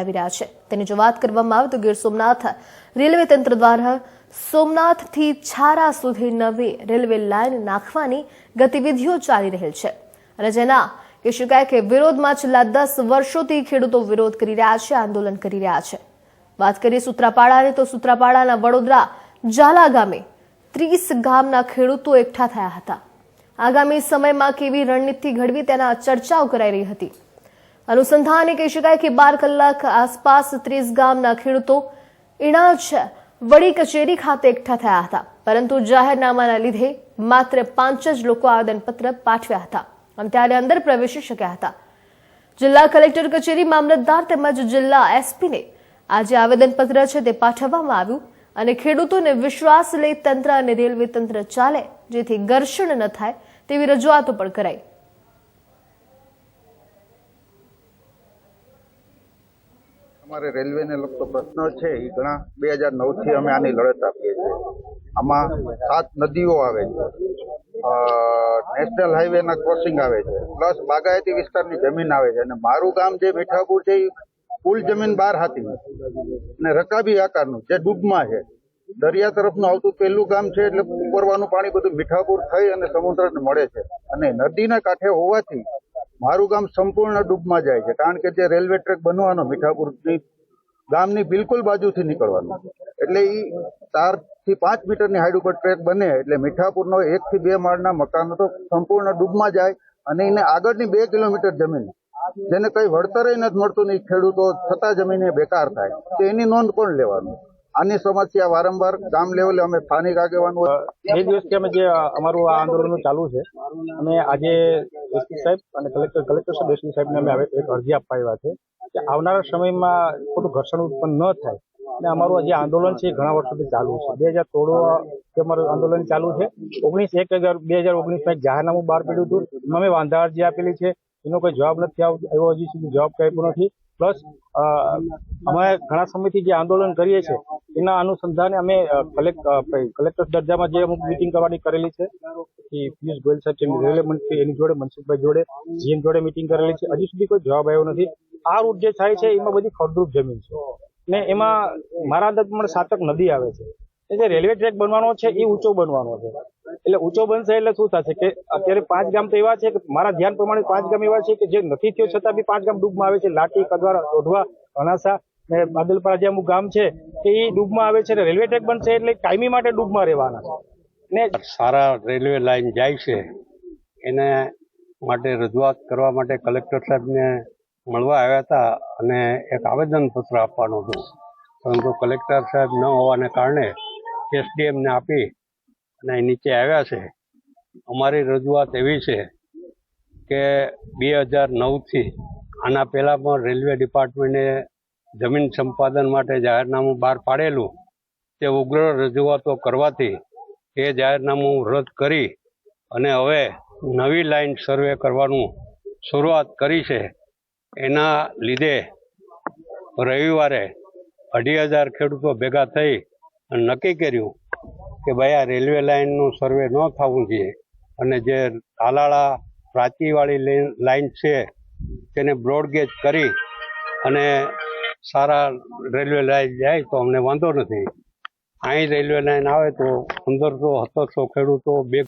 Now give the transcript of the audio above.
આવી રહ્યા છે. તેની જો વાત કરવામાં આવે તો ગીર સોમનાથ રેલવે તંત્ર દ્વારા સોમનાથથી છારા સુધી નવી રેલવે લાઇન નાખવાની ગતિવિધિઓ ચાલી રહેલ છે. અને જેના કે શકાય કે વિરોધમાં છેલ્લા દસ વર્ષોથી ખેડૂતો વિરોધ કરી રહ્યા છે, આંદોલન કરી રહ્યા છે. વાત કરીએ સૂત્રાપાડાની, તો સૂત્રાપાડાના વડોદરા ઝાલા ગામે ત્રીસ ગામના ખેડૂતો એકઠા થયા હતા. આગામી સમયમાં કેવી રણનીતિ ઘડવી તેના ચર્ચાઓ કરાઈ રહી હતી. અનુસંધાને કહી શકાય કે બાર કલાક આસપાસ ત્રીસ ગામના ખેડૂતો ઇણાજ વડી કચેરી ખાતે એકઠા થયા હતા. પરંતુ જાહેરનામાના લીધે માત્ર પાંચ જ લોકો આવેદનપત્ર પાઠવ્યા હતા અને ત્યારે અંદર પ્રવેશી શક્યા હતા. જિલ્લા કલેક્ટર કચેરી મામલતદાર તેમજ જિલ્લા એસપીને આજે આવેદનપત્ર છે તે પાઠવવામાં આવ્યું અને ખેડૂતોને વિશ્વાસ લઈ તંત્ર અને રેલવે તંત્ર ચાલે, જેથી ઘર્ષણ ન થાય તેવી રજૂઆતો પણ કરાઈ. અમારે રેલવેને લગતો પ્રશ્ન છે એ ઘણા બે હજાર નવથી અમે આની લડત આપીએ છીએ. આમાં સાત નદીઓ આવે છે. નેશનલ હાઈવેના ક્રોસિંગ આવે છે. પ્લસ બાગાયતી વિસ્તારની જમીન આવે છે. અને મારું ગામ જે મીઠાપુર છે એ કુલ જમીન બાર હાથી અને રકાબી આકારનું, જે ડૂબમાં છે. દરિયા તરફનું આવતું પહેલું ગામ છે, એટલે ઉપરવાનું પાણી બધું મીઠાપુર થઈ અને સમુદ્રને મળે છે. અને નદીના કાંઠે હોવાથી મારું ગામ સંપૂર્ણ ડૂબમાં જાય છે, કારણ કે જે રેલવે ટ્રેક બનવાનો મીઠાપુરની ગામની બિલકુલ બાજુથી નીકળવાનું. એટલે એ ચારથી પાંચ મીટરની હાઈટ ઉપર ટ્રેક બને, એટલે મીઠાપુરનો એક થી બે માળના મકાનો તો સંપૂર્ણ ડૂબમાં જાય અને એને આગળની બે કિલોમીટર જમીન. જેને કઈ વળતર નથી મળતું નહીં ખેડૂતો છતાં જમીને બેકાર થાય. તો એની નોંધ કોણ લેવાનું? આની સમસ્યા વારંવાર ગામ લેવલે અમે સ્થાનિક આગેવાનો બે દિવસથી અમે જે અમારું આ આંદોલન ચાલુ છે, અમે આજે એસપી સાહેબ અને કલેક્ટર કલેક્ટર સાહેબ, એસપી અમે એક અરજી આપવા આવ્યા છે કે આવનારા સમયમાં ખોટું ઘર્ષણ ઉત્પન્ન ન થાય અને અમારું જે આંદોલન છે એ ઘણા વર્ષોથી ચાલુ છે. બે હજાર સોળ અમારું આંદોલન ચાલુ છે, ઓગણીસ એક હજાર, બે હજાર ઓગણીસમાં એક જાહેરનામું બહાર પડ્યું હતું. અમે વાંધા અરજી આપેલી છે. એનો કોઈ જવાબ નથી આવતો એવો હજી સુધી જવાબ આપ્યો નથી. પ્લસ અમે ઘણા સમયથી જે આંદોલન કરીએ છીએ એના અનુસંધાને અમે કલેક્ટ કલેક્ટર દરજામાં જે અમુક મિટિંગ કરવાની કરેલી છે પછી પિયુષ ગોયલ સાહેબ રેલવે એની જોડે મનસુખભાઈ જોડે, જીએમ જોડે મિટિંગ કરેલી છે. હજી સુધી કોઈ જવાબ આવ્યો નથી. આ રૂટ જે થાય છે, એમાં બધી ફળદ્રુપ જમીન છે. ને એમાં મારા અંદાજ પ્રમાણે સાતક નદી આવે છે. એ જે રેલવે ટ્રેક બનવાનો છે, એ ઊંચો બનવાનો છે. એટલે ઊંચો બનશે એટલે શું થશે કે અત્યારે પાંચ ગામ તો એવા છે કે મારા ધ્યાન પ્રમાણે પાંચ ગામ એવા છે કે જે નથી થયો, છતાં બી પાંચ ગામ ડૂબમાં આવે છે. લાટી કદવા ઓઢવા અનાસા ને બાદલપરા જે અમુક ગામ છે, એ ડૂબમાં આવે છે અને રેલવે ટ્રેક બનશે એટલે કાયમી માટે ડૂબમાં રહેવાના છે. ને સારા રેલવે લાઈન જાય છે, એને માટે રજૂઆત કરવા માટે કલેક્ટર સાહેબને મળવા આવ્યા હતા અને એક આવેદનપત્ર આપવાનું હતું. પરંતુ કલેક્ટર સાહેબ ન હોવાને કારણે એસડીએમને આપી અને નીચે આવ્યા છે. અમારી રજૂઆત એવી છે કે બે હજાર નવથી આના પહેલાં પણ રેલવે ડિપાર્ટમેન્ટે જમીન સંપાદન માટે જાહેરનામું બહાર પાડેલું તે ઉગ્ર રજૂઆતો કરવાથી એ જાહેરનામું રદ કરી અને હવે નવી લાઈન સર્વે કરવાનું શરૂઆત કરી છે. એના લીધે રવિવારે અઢી હજાર ખેડૂતો ભેગા થઈ અને નક્કી કર્યું કે ભાઈ આ રેલવે લાઇનનું સર્વે ન થવું જોઈએ અને જે તાલાળા પ્રાચીવાળી લાઈન છે તેને બ્રોડગેજ કરી અને સારા રેલવે લાઈન જાય તો અમને વાંધો નથી. અહીં રેલવે લાઈન આવે તો પંદરસો, સત્તરસો ખેડૂતો બે